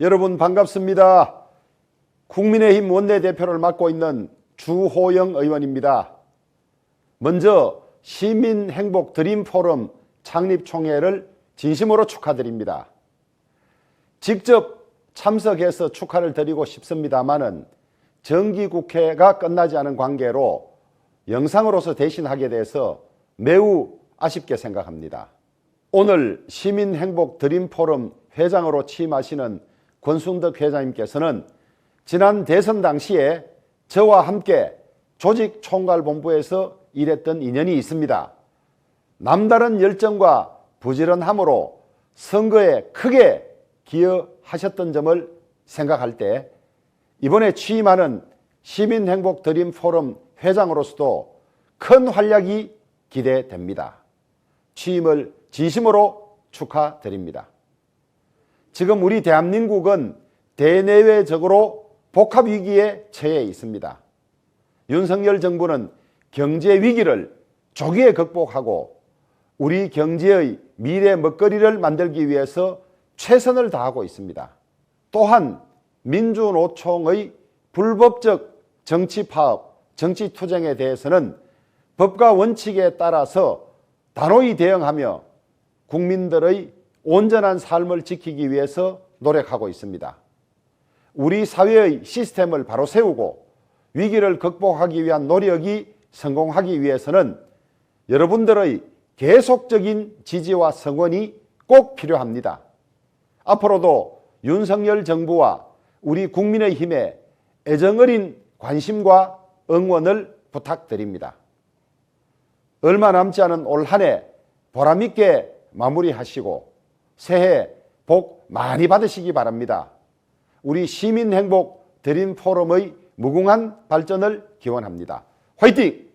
여러분 반갑습니다. 국민의힘 원내대표를 맡고 있는 주호영 의원입니다. 먼저 시민행복 드림포럼 창립총회를 진심으로 축하드립니다. 직접 참석해서 축하를 드리고 싶습니다마는 정기국회가 끝나지 않은 관계로 영상으로서 대신하게 돼서 매우 아쉽게 생각합니다. 오늘 시민행복 드림포럼 회장으로 취임하시는 권순덕 회장님께서는 지난 대선 당시에 저와 함께 조직 총괄본부에서 일했던 인연이 있습니다. 남다른 열정과 부지런함으로 선거에 크게 기여하셨던 점을 생각할 때 이번에 취임하는 시민행복 드림 포럼 회장으로서도 큰 활약이 기대됩니다. 취임을 진심으로 축하드립니다. 지금 우리 대한민국은 대내외적으로 복합 위기에 처해 있습니다. 윤석열 정부는 경제 위기를 조기에 극복하고 우리 경제의 미래 먹거리를 만들기 위해서 최선을 다하고 있습니다. 또한 민주노총의 불법적 정치 파업, 정치 투쟁에 대해서는 법과 원칙에 따라서 단호히 대응하며 국민들의 온전한 삶을 지키기 위해서 노력하고 있습니다. 우리 사회의 시스템을 바로 세우고 위기를 극복하기 위한 노력이 성공하기 위해서는 여러분들의 계속적인 지지와 성원이 꼭 필요합니다. 앞으로도 윤석열 정부와 우리 국민의 힘에 애정어린 관심과 응원을 부탁드립니다. 얼마 남지 않은 올 한 해 보람있게 마무리하시고 새해 복 많이 받으시기 바랍니다. 우리 시민행복 드림 포럼의 무궁한 발전을 기원합니다. 화이팅!